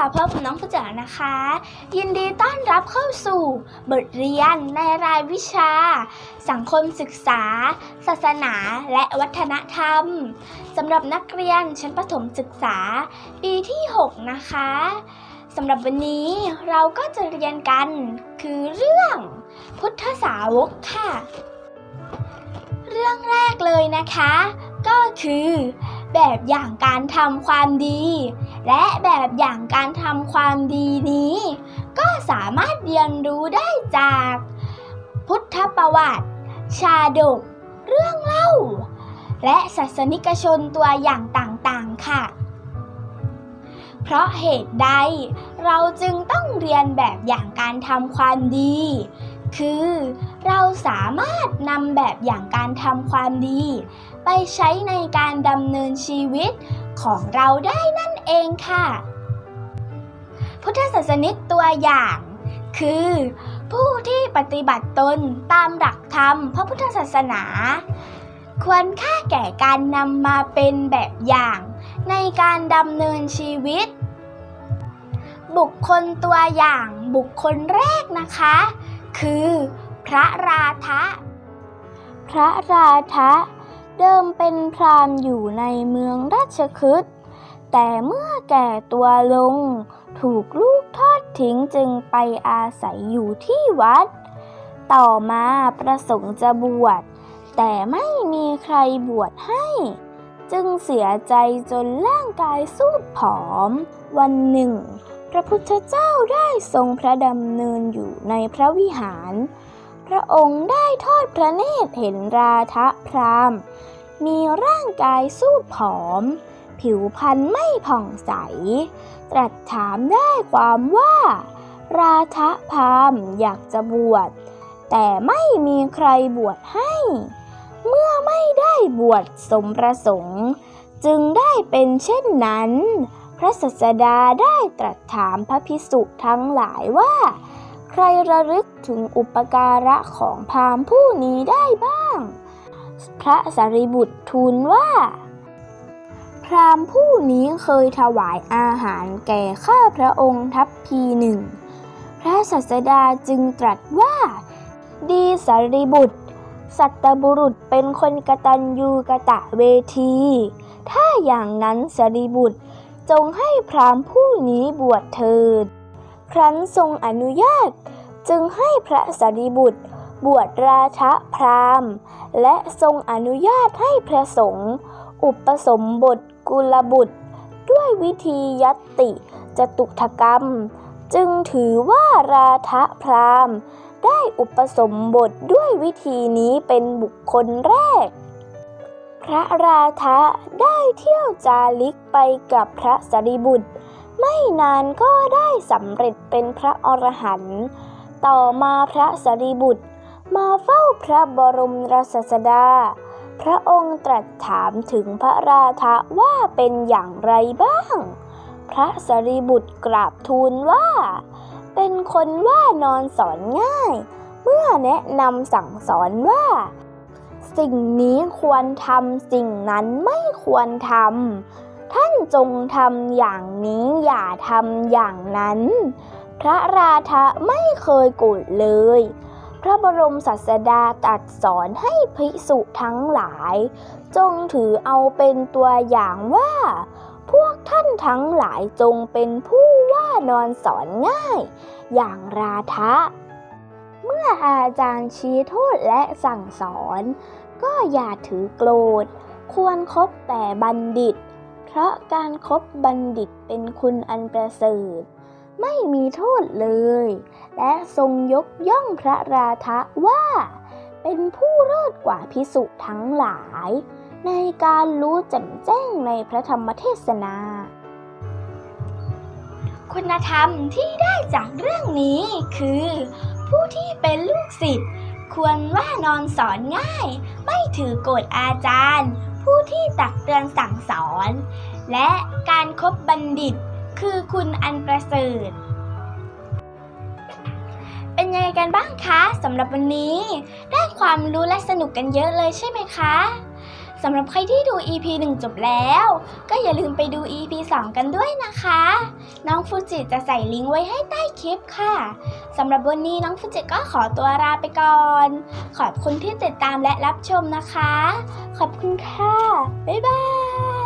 พบกับน้องผู้จ๋านะคะ ยินดีต้อนรับเข้าสู่บทเรียนในรายวิชา สังคมศึกษา ศาสนาและวัฒนธรรมสำหรับนักเรียนชั้นประถมศึกษา ปีที่ 6 นะคะสำหรับวันนี้เราก็จะเรียนกันคือเรื่องพุทธสาวกค่ะ เรื่องแรกเลยนะคะ ก็คือ แบบอย่างการทำความดี และแบบอย่างการทำความดีนี้ ก็สามารถเรียนรู้ได้จาก พุทธประวัติ ชาดก เรื่องเล่า และศาสนิกชนตัวอย่างต่างๆ ค่ะ เพราะเหตุใดเราจึงต้องเรียนแบบอย่างการทำความดี คือ เราสามารถนำแบบอย่างการทำความดี ไปใช้ในการดำเนินชีวิตของเราได้นั่นเองค่ะ พุทธศาสนิกตัวอย่าง คือ ผู้ที่ปฏิบัติตนตามหลักธรรมพระพุทธศาสนา ควรค่าแก่การนำมาเป็นแบบอย่าง ในการดำเนินชีวิต บุคคลตัวอย่างบุคคลแรกนะคะ คือ พระราทะพระราทะเดิมเป็นพราหมณ์อยู่ในเมืองราชคฤห์แต่เมื่อแก่ตัวลง ถูกลูกทอดทิ้งจึงไปอาศัยอยู่ที่วัด ต่อมาประสงค์จะบวช แต่ไม่มีใครบวชให้ จึงเสียใจจนร่างกายสูบผอม วันหนึ่ง พระพุทธเจ้าได้ทรงพระดำเนินอยู่ในพระวิหาร พระองค์ได้ทอดพระเนตรเห็นราทะพรามมีร่างกายสูบผอม ผิวพรรณไม่ผ่องใส ตรัสถามได้ความว่า ราทะพรามอยากจะบวช แต่ไม่มีใครบวชให้ เมื่อไม่ได้บวชสมประสงค์ จึงได้เป็นเช่นนั้น พระสัสดาได้ตรัสถามพระพิสุทั้งหลายว่า ใครระลึกถึงอุปการะของพราหมณ์ผู้นี้ได้บ้าง พระสารีบุตรทูลว่า พราหมณ์ผู้นี้เคยถวายอาหารแก่ข้าพระองค์ทัพพีหนึ่ง พระสัสดาจึงตรัสว่า ดีสารีบุตรสัตบุรุษเป็นคนกตัญญูกะตะเวที ถ้าอย่างนั้นสารีบุตร จงให้พราหมณ์ผู้นี้บวชเถิด ครั้นทรงอนุญาตจึงให้พระสารีบุตร บวชราชะพราหมณ์ และทรงอนุญาตให้พระสงฆ์อุปสมบทกุลบุตร ด้วยวิธียัตติจตุถกรรม จึงถือว่าราทะพราหมณ์ ได้อุปสมบทด้วยวิธีนี้เป็นบุคคลแรก ระราทะได้เที่ยวจาริกไปกับพระสารีบุตร ไม่นานก็ได้สำเร็จเป็นพระอรหันต์ต่อมาพระสารีบุตร มาเฝ้าพระบรมราชสดา พระองค์ตรัสถามถึงพระราทะว่าเป็นอย่างไรบ้าง พระสารีบุตรกราบทูลว่า เป็นคนว่านอนสอนง่าย เมื่อแนะนำสั่งสอนว่า สิ่งนี้ควรทำสิ่งนั้นไม่ควรทำท่านจงทำอย่างนี้อย่าทำอย่างนั้น พระราทะไม่เคยโกรธเลย พระบรมศาสดาตรัสสอนให้ภิกษุทั้งหลาย จงถือเอาเป็นตัวอย่างว่า พวกท่านทั้งหลายจงเป็นผู้ว่านอนสอนง่าย อย่างราทะ เมื่ออาจารย์ชี้โทษและสั่งสอน ก็อย่าถือโกรธ ควรคบแต่บัณฑิต เพราะการครบบัณฑิตเป็นคุณอันประเสริฐ ไม่มีโทษเลย และทรงยกย่องพระราทะว่า เป็นผู้เลิศกว่าพิสุทั้งหลาย ในการรู้แจ่มแจ้งในพระธรรมเทศนา คุณธรรมที่ได้จากเรื่องนี้คือ ที่เป็นลูกศิษย์ควรว่านอนสอนง่าย ไม่ถือโกรธอาจารย์ ผู้ที่ตักเตือนสั่งสอน และการครบบัณฑิต คือคุณอันประเสริฐเป็นยังไงกันบ้างคะสำหรับวันนี้ ได้ความรู้และสนุกกันเยอะเลยใช่ไหมคะ สำหรับใครที่ดู EP 1 จบแล้ว ก็อย่าลืมไปดู EP 2 กันด้วยนะคะ น้องฟูจิจะใส่ลิงก์ไว้ให้ใต้คลิปค่ะสำหรับวันนี้น้องฟูจิก็ขอตัวลาไปก่อน ขอบคุณที่ติดตามและรับชมนะคะ ขอบคุณค่ะ บ๊ายบาย